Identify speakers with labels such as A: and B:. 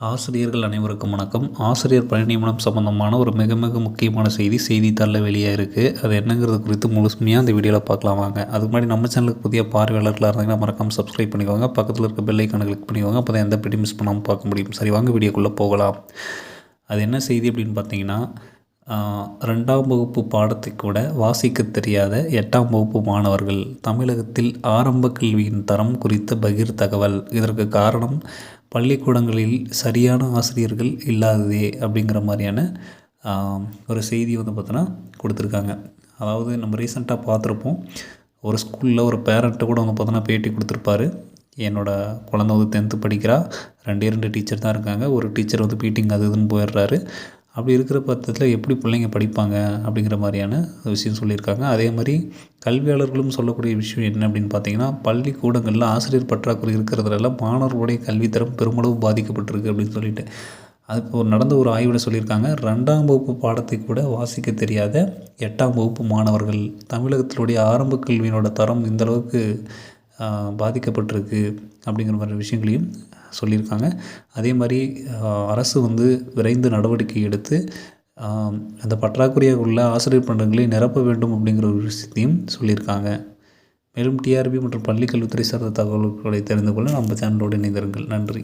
A: ஆசிரியர்கள் அனைவருக்கும் வணக்கம். ஆசிரியர் பணி நியமனம் சம்மந்தமான ஒரு மிக மிக முக்கியமான செய்தி செய்தித்தாளில் வெளியாக இருக்குது அது என்னங்கிறது குறித்து முழுமையாக அந்த வீடியோவில் பார்க்கலாம் வாங்க. அதுக்கு முன்னாடி நம்ம சேனலுக்கு புதிய பார்வையாளர்களாக இருந்தாங்கன்னா மறக்காமல் சப்ஸ்கிரைப் பண்ணிக்கோங்க. பக்கத்தில் இருக்க பெல்லைக்கான கிளிக் பண்ணிக்கோங்க. அப்போ தான் எந்த பிடி மிஸ் பண்ணாமல் பார்க்க முடியும். சரி வாங்க வீடியோக்குள்ளே போகலாம். அது என்ன செய்தி அப்படின்னு பார்த்தீங்கன்னா ரெண்டாம் வகுப்பு பாடத்தை கூட வாசிக்க தெரியாத எட்டாம் வகுப்பு மாணவர்கள் தமிழகத்தில் ஆரம்ப கல்வியின் தரம் குறித்த பகிர் தகவல் இதற்கு காரணம் பள்ளிக்கூடங்களில் சரியான ஆசிரியர்கள் இல்லாததே அப்படிங்கிற மாதிரியான ஒரு செய்தி வந்து பார்த்தோன்னா கொடுத்துருக்காங்க. அதாவது நம்ம ரீசெண்டாக பார்த்துருப்போம் ஒரு ஸ்கூலில் ஒரு பேரண்ட்டு கூட வந்து பார்த்தோன்னா பேட்டி கொடுத்துருப்பாரு. என்னோடய குழந்த வந்து டென்த்து படிக்கிறா ரெண்டே ரெண்டு டீச்சர் தான் இருக்காங்க. ஒரு டீச்சர் வந்து பீட்டிங் அது இதுன்னு போயிடுறாரு. அப்படி இருக்கிற பட்சத்தில் எப்படி பிள்ளைங்க படிப்பாங்க அப்படிங்கிற மாதிரியான விஷயம் சொல்லியிருக்காங்க. அதே மாதிரி கல்வியாளர்களும் சொல்லக்கூடிய விஷயம் என்ன அப்படின்னு பார்த்தீங்கன்னா பள்ளிக்கூடங்களில் ஆசிரியர் பற்றாக்குறை இருக்கிறதுனால மாணவர்களுடைய கல்வித்தரம் பெருமளவு பாதிக்கப்பட்டிருக்கு அப்படின்னு சொல்லிட்டு. அது இப்போ நடந்த ஒரு ஆய்வில் சொல்லியிருக்காங்க. ரெண்டாம் வகுப்பு பாடத்தை கூட வாசிக்க தெரியாத எட்டாம் வகுப்பு மாணவர்கள் தமிழகத்தினுடைய ஆரம்ப கல்வியினோட தரம் இந்தளவுக்கு பாதிக்கப்பட்டிருக்கு அப்படிங்கிற மாதிரி விஷயங்களையும் சொல்லியிருக்காங்க. அதே மாதிரி அரசு வந்து விரைந்து நடவடிக்கை எடுத்து அந்த பற்றாக்குறையாக உள்ள ஆசிரியர் பண்டங்களை நிரப்ப வேண்டும் அப்படிங்கிற ஒரு விஷயத்தையும் சொல்லியிருக்காங்க. மேலும் டிஆர்பி மற்றும் பள்ளிக்கல்வித்துறை சார்ந்த தகவல்களை தெரிந்து கொள்ள நம்ம சேனலோடு இணைந்திருங்கள். நன்றி.